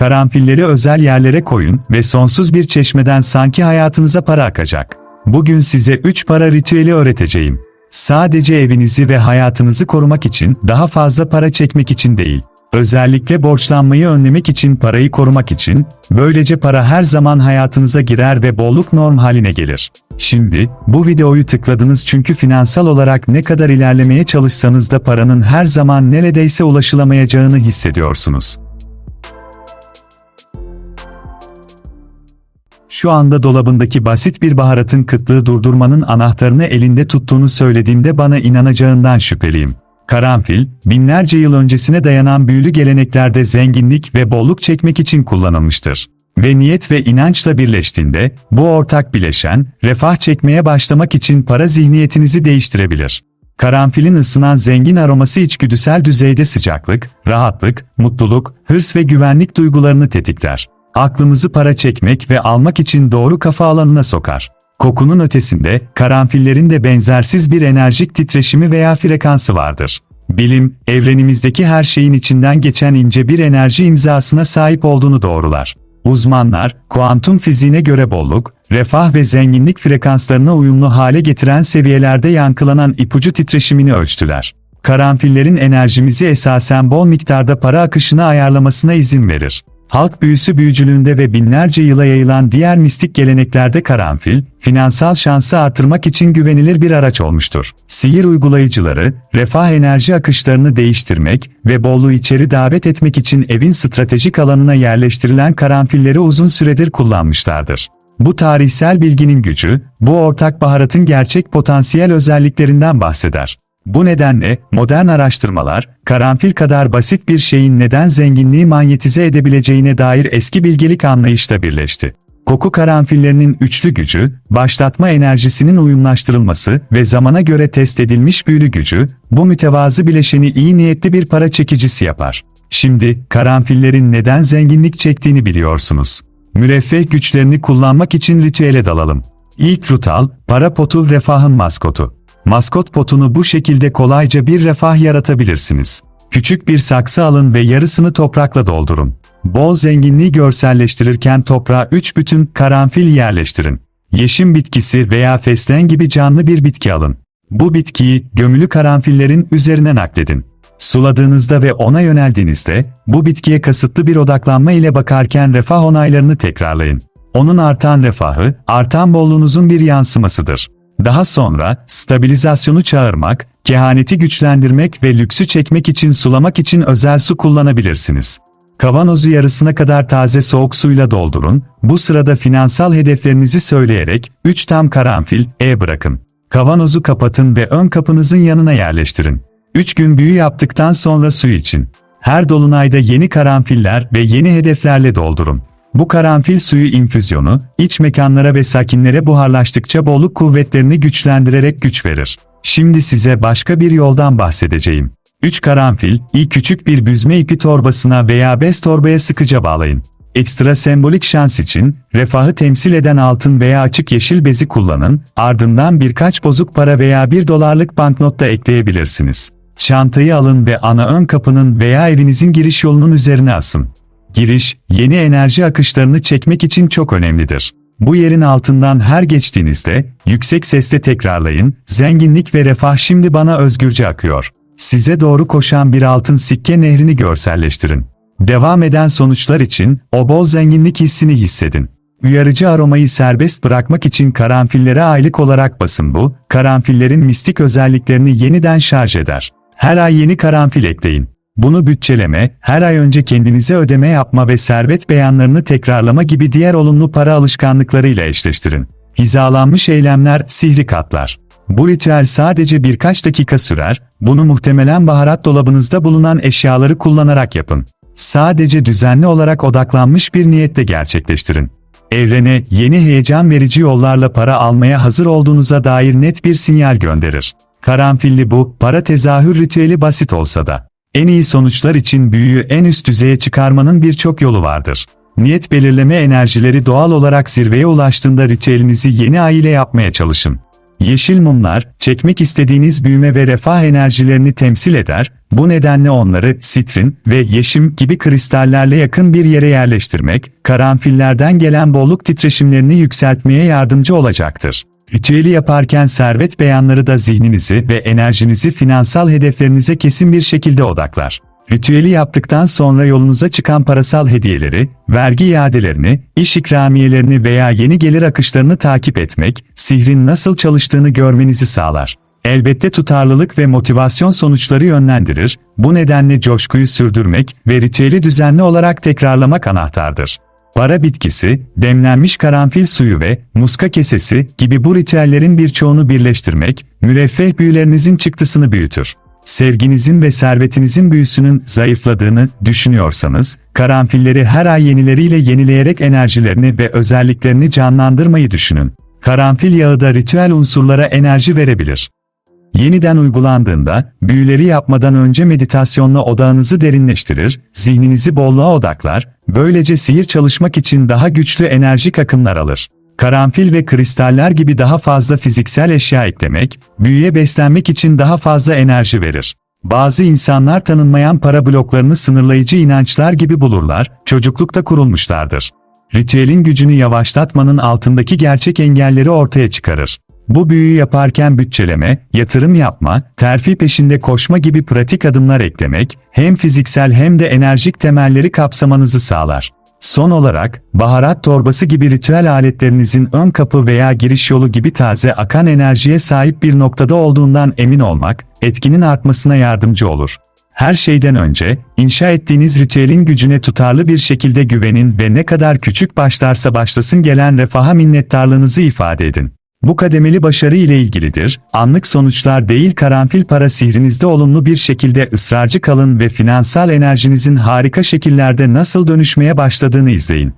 Karanfilleri özel yerlere koyun ve sonsuz bir çeşmeden sanki hayatınıza para akacak. Bugün size 3 para ritüeli öğreteceğim. Sadece evinizi ve hayatınızı korumak için, daha fazla para çekmek için değil. Özellikle borçlanmayı önlemek için parayı korumak için, böylece para her zaman hayatınıza girer ve bolluk norm haline gelir. Şimdi, bu videoyu tıkladınız çünkü finansal olarak ne kadar ilerlemeye çalışsanız da paranın her zaman neredeyse ulaşılamayacağını hissediyorsunuz. Şu anda dolabındaki basit bir baharatın kıtlığı durdurmanın anahtarını elinde tuttuğunu söylediğimde bana inanacağından şüpheliyim. Karanfil, binlerce yıl öncesine dayanan büyülü geleneklerde zenginlik ve bolluk çekmek için kullanılmıştır. Ve niyet ve inançla birleştiğinde, bu ortak bileşen, refah çekmeye başlamak için para zihniyetinizi değiştirebilir. Karanfilin ısınan zengin aroması içgüdüsel düzeyde sıcaklık, rahatlık, mutluluk, hırs ve güvenlik duygularını tetikler. Aklımızı para çekmek ve almak için doğru kafa alanına sokar. Kokunun ötesinde, karanfillerin de benzersiz bir enerjik titreşimi veya frekansı vardır. Bilim, evrenimizdeki her şeyin içinden geçen ince bir enerji imzasına sahip olduğunu doğrular. Uzmanlar, kuantum fiziğine göre bolluk, refah ve zenginlik frekanslarına uyumlu hale getiren seviyelerde yankılanan ipucu titreşimini ölçtüler. Karanfillerin enerjimizi esasen bol miktarda para akışına ayarlamasına izin verir. Halk büyüsü büyücülüğünde ve binlerce yıla yayılan diğer mistik geleneklerde karanfil, finansal şansı artırmak için güvenilir bir araç olmuştur. Sihir uygulayıcıları, refah enerji akışlarını değiştirmek ve bolluğu içeri davet etmek için evin stratejik alanına yerleştirilen karanfilleri uzun süredir kullanmışlardır. Bu tarihsel bilginin gücü, bu ortak baharatın gerçek potansiyel özelliklerinden bahseder. Bu nedenle, modern araştırmalar, karanfil kadar basit bir şeyin neden zenginliği manyetize edebileceğine dair eski bilgelik anlayışla birleşti. Koku karanfillerinin üçlü gücü, başlatma enerjisinin uyumlaştırılması ve zamana göre test edilmiş büyülü gücü, bu mütevazı bileşeni iyi niyetli bir para çekicisi yapar. Şimdi, karanfillerin neden zenginlik çektiğini biliyorsunuz. Müreffeh güçlerini kullanmak için ritüele dalalım. İlk rutal, para potu refahın maskotu. Maskot potunu bu şekilde kolayca bir refah yaratabilirsiniz. Küçük bir saksı alın ve yarısını toprakla doldurun. Bol zenginliği görselleştirirken toprağa 3 bütün karanfil yerleştirin. Yeşim bitkisi veya fesleğen gibi canlı bir bitki alın. Bu bitkiyi gömülü karanfillerin üzerine nakledin. Suladığınızda ve ona yöneldiğinizde, bu bitkiye kasıtlı bir odaklanma ile bakarken refah onaylarını tekrarlayın. Onun artan refahı, artan bolluğunuzun bir yansımasıdır. Daha sonra, stabilizasyonu çağırmak, kehaneti güçlendirmek ve lüksü çekmek için sulamak için özel su kullanabilirsiniz. Kavanozu yarısına kadar taze soğuk suyla doldurun, bu sırada finansal hedeflerinizi söyleyerek, 3 tam karanfil, E bırakın. Kavanozu kapatın ve ön kapınızın yanına yerleştirin. 3 gün büyü yaptıktan sonra su için. Her dolunayda yeni karanfiller ve yeni hedeflerle doldurun. Bu karanfil suyu infüzyonu, iç mekanlara ve sakinlere buharlaştıkça bolluk kuvvetlerini güçlendirerek güç verir. Şimdi size başka bir yoldan bahsedeceğim. 3 karanfil, iyi küçük bir büzme ipi torbasına veya bez torbaya sıkıca bağlayın. Ekstra sembolik şans için, refahı temsil eden altın veya açık yeşil bezi kullanın, ardından birkaç bozuk para veya 1 dolarlık banknot da ekleyebilirsiniz. Çantayı alın ve ana ön kapının veya evinizin giriş yolunun üzerine asın. Giriş, yeni enerji akışlarını çekmek için çok önemlidir. Bu yerin altından her geçtiğinizde, yüksek sesle tekrarlayın, zenginlik ve refah şimdi bana özgürce akıyor. Size doğru koşan bir altın sikke nehrini görselleştirin. Devam eden sonuçlar için, o bol zenginlik hissini hissedin. Uyarıcı aromayı serbest bırakmak için karanfillere aylık olarak basın bu, karanfillerin mistik özelliklerini yeniden şarj eder. Her ay yeni karanfil ekleyin. Bunu bütçeleme, her ay önce kendinize ödeme yapma ve servet beyanlarını tekrarlama gibi diğer olumlu para alışkanlıklarıyla eşleştirin. Hizalanmış eylemler sihri katlar. Bu ritüel sadece birkaç dakika sürer, bunu muhtemelen baharat dolabınızda bulunan eşyaları kullanarak yapın. Sadece düzenli olarak odaklanmış bir niyette gerçekleştirin. Evrene yeni heyecan verici yollarla para almaya hazır olduğunuza dair net bir sinyal gönderir. Karanfilli bu, para tezahür ritüeli basit olsa da, en iyi sonuçlar için büyüyü en üst düzeye çıkarmanın birçok yolu vardır. Niyet belirleme enerjileri doğal olarak zirveye ulaştığında ritüelinizi yeni ay ile yapmaya çalışın. Yeşil mumlar, çekmek istediğiniz büyüme ve refah enerjilerini temsil eder, bu nedenle onları sitrin ve yeşim gibi kristallerle yakın bir yere yerleştirmek, karanfillerden gelen bolluk titreşimlerini yükseltmeye yardımcı olacaktır. Ritüeli yaparken servet beyanları da zihninizi ve enerjinizi finansal hedeflerinize kesin bir şekilde odaklar. Ritüeli yaptıktan sonra yolunuza çıkan parasal hediyeleri, vergi iadelerini, iş ikramiyelerini veya yeni gelir akışlarını takip etmek, sihrin nasıl çalıştığını görmenizi sağlar. Elbette tutarlılık ve motivasyon sonuçları yönlendirir, bu nedenle coşkuyu sürdürmek ve ritüeli düzenli olarak tekrarlamak anahtardır. Para bitkisi, demlenmiş karanfil suyu ve muska kesesi gibi bu ritüellerin birçoğunu birleştirmek, müreffeh büyülerinizin çıktısını büyütür. Sevginizin ve servetinizin büyüsünün zayıfladığını düşünüyorsanız, karanfilleri her ay yenileriyle yenileyerek enerjilerini ve özelliklerini canlandırmayı düşünün. Karanfil yağı da ritüel unsurlara enerji verebilir. Yeniden uygulandığında, büyüleri yapmadan önce meditasyonla odağınızı derinleştirir, zihninizi bolluğa odaklar, böylece sihir çalışmak için daha güçlü enerjik akımlar alır. Karanfil ve kristaller gibi daha fazla fiziksel eşya eklemek, büyüye beslenmek için daha fazla enerji verir. Bazı insanlar tanınmayan para bloklarını sınırlayıcı inançlar gibi bulurlar, çocuklukta kurulmuşlardır. Ritüelin gücünü yavaşlatmanın altındaki gerçek engelleri ortaya çıkarır. Bu büyüyü yaparken bütçeleme, yatırım yapma, terfi peşinde koşma gibi pratik adımlar eklemek, hem fiziksel hem de enerjik temelleri kapsamanızı sağlar. Son olarak, baharat torbası gibi ritüel aletlerinizin ön kapı veya giriş yolu gibi taze akan enerjiye sahip bir noktada olduğundan emin olmak, etkinin artmasına yardımcı olur. Her şeyden önce, inşa ettiğiniz ritüelin gücüne tutarlı bir şekilde güvenin ve ne kadar küçük başlarsa başlasın gelen refaha minnettarlığınızı ifade edin. Bu kademeli başarı ile ilgilidir, anlık sonuçlar değil karanfil para sihrinizde olumlu bir şekilde ısrarcı kalın ve finansal enerjinizin harika şekillerde nasıl dönüşmeye başladığını izleyin.